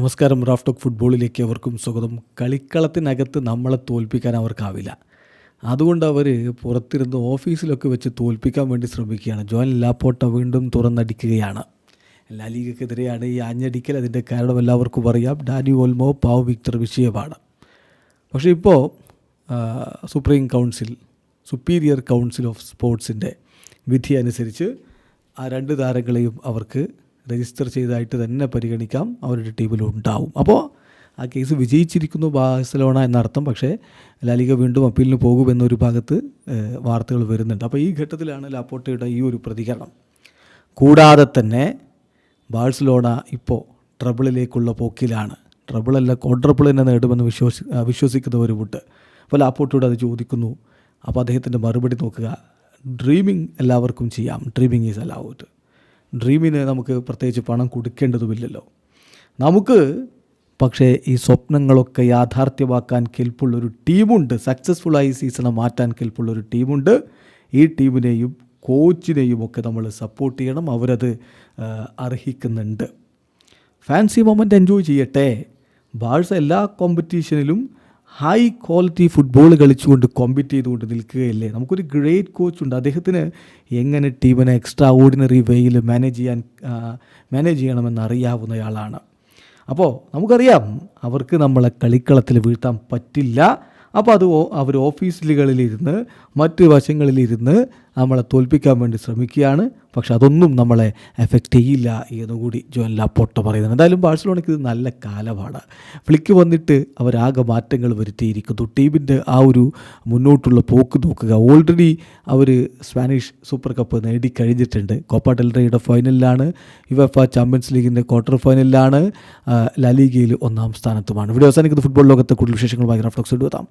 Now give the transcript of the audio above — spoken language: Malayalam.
നമസ്കാരം റാഫ് ടോക്ക് ഫുട്ബോളിലേക്ക് അവർക്കും സ്വാഗതം. കളിക്കളത്തിനകത്ത് നമ്മളെ തോൽപ്പിക്കാൻ അവർക്കാവില്ല. അതുകൊണ്ട് അവർ പുറത്തിരുന്ന് ഓഫീസിലൊക്കെ വെച്ച് തോൽപ്പിക്കാൻ വേണ്ടി ശ്രമിക്കുകയാണ്. ജോൻ ലാപ്പോട്ട വീണ്ടും തുറന്നടിക്കുകയാണ്. ലാ ലീഗക്കെതിരെയാണ് ഈ ആഞ്ഞടിക്കൽ അതിന്റെ കാരണം എല്ലാവർക്കും അറിയാം. ഡാനി ഓൽമോ പാവ് വിക്ടർ വിഷയമാണ്. പക്ഷേ ഇപ്പോൾ supreme council superior council of സ്പോർട്സിന്റെ വിധി അനുസരിച്ച് ആ രണ്ട് താരങ്ങളെയും അവർക്ക് രജിസ്റ്റർ ചെയ്തതായിട്ട് തന്നെ പരിഗണിക്കാം. അവരുടെ ടീമിൽ ഉണ്ടാവും. അപ്പോൾ ആ കേസ് വിജയിച്ചിരിക്കുന്നു ബാഴ്സലോണ എന്നർത്ഥം. പക്ഷേ ലാലിക വീണ്ടും അപ്പീലിന് പോകുമെന്നൊരു ഭാഗത്ത് വാർത്തകൾ വരുന്നുണ്ട്. അപ്പോൾ ഈ ഘട്ടത്തിലാണ് ലാപ്പോട്ടയുടെ ഈ ഒരു പ്രതികരണം. കൂടാതെ തന്നെ ബാഴ്സലോണ ഇപ്പോൾ ട്രബിളിലേക്കുള്ള പോക്കിലാണ്. ട്രബിളല്ല കോഡ്രബിൾ തന്നെ നേടുമെന്ന് വിശ്വസി വിശ്വസിക്കുന്നവരുമുണ്ട്. അപ്പോൾ ലാപ്പോട്ടോട് അത് ചോദിക്കുന്നു. അപ്പോൾ അദ്ദേഹത്തിന്റെ മറുപടി നോക്കുക. ഡ്രീമിങ് എല്ലാവർക്കും ചെയ്യാം. Dreaming is allowed. ഡ്രീമിന് നമുക്ക് പ്രത്യേകിച്ച് പണം കൊടുക്കേണ്ടതുമില്ലല്ലോ. നമുക്ക് പക്ഷേ ഈ സ്വപ്നങ്ങളൊക്കെ യാഥാർത്ഥ്യമാക്കാൻ കെൽപ്പുള്ളൊരു ടീമുണ്ട്. സക്സസ്ഫുള്ളായി സീസണെ മാറ്റാൻ കെൽപ്പുള്ളൊരു ടീമുണ്ട്. ഈ ടീമിനെയും കോച്ചിനെയും ഒക്കെ നമ്മൾ സപ്പോർട്ട് ചെയ്യണം. അവരത് അർഹിക്കുന്നുണ്ട്. ഫാൻസി മൊമെന്റ് എൻജോയ് ചെയ്യട്ടെ. ബാഴ്സ എല്ലാ കോമ്പറ്റീഷനിലും ഹൈ ക്വാളിറ്റി ഫുട്ബോൾ കളിച്ചുകൊണ്ട് കോമ്പറ്റ് ചെയ്തുകൊണ്ട് നിൽക്കുകയല്ലേ? നമുക്കൊരു ഗ്രേറ്റ് കോച്ച് ഉണ്ട്. അദ്ദേഹത്തിന് എങ്ങനെ ടീമിനെ എക്സ്ട്രാ ഓർഡിനറി വേയിൽ മാനേജ് ചെയ്യാൻ മാനേജ് ചെയ്യണമെന്ന് അറിയാവുന്നയാളാണ് അപ്പോൾ നമുക്കറിയാം അവർക്ക് നമ്മളെ കളിക്കളത്തിൽ വീഴ്ത്താൻ പറ്റില്ല. അപ്പോൾ അത് അവർ ഓഫീസുകളിലിരുന്ന് മറ്റ് വശങ്ങളിലിരുന്ന് നമ്മളെ തോൽപ്പിക്കാൻ വേണ്ടി ശ്രമിക്കുകയാണ്. പക്ഷെ അതൊന്നും നമ്മളെ എഫക്റ്റ് ചെയ്യില്ല എന്നുകൂടി ജോൻ ലാപ്പോട്ട പറയുന്നത് എന്തായാലും ബാഴ്സലോണയ്ക്ക് ഇത് നല്ല കാലമാണ്. ഫ്ലിക്ക് വന്നിട്ട് അവരാകെ മാറ്റങ്ങൾ വരുത്തിയിരിക്കുന്നു. ടീമിന്റെ ആ ഒരു മുന്നോട്ടുള്ള പോക്ക് നോക്കുക. ഓൾറെഡി അവർ സ്പാനിഷ് സൂപ്പർ കപ്പ് നേടിക്കഴിഞ്ഞിട്ടുണ്ട് കോപ്പ ഡെൽറയുടെ ഫൈനലിലാണ്. യുവഫ ചാമ്പ്യൻസ് ലീഗിന്റെ ക്വാർട്ടർ ഫൈനലിലാണ് ലലീഗയിൽ ഒന്നാം സ്ഥാനത്തുമാണ്. ഇവിടെ അവസാനിക്കുന്ന. ഫുട്ബോൾ ലോകത്തെ കൂടുതൽ വിശേഷങ്ങളുമായി റഫ്ലക്സ് എടുത്താം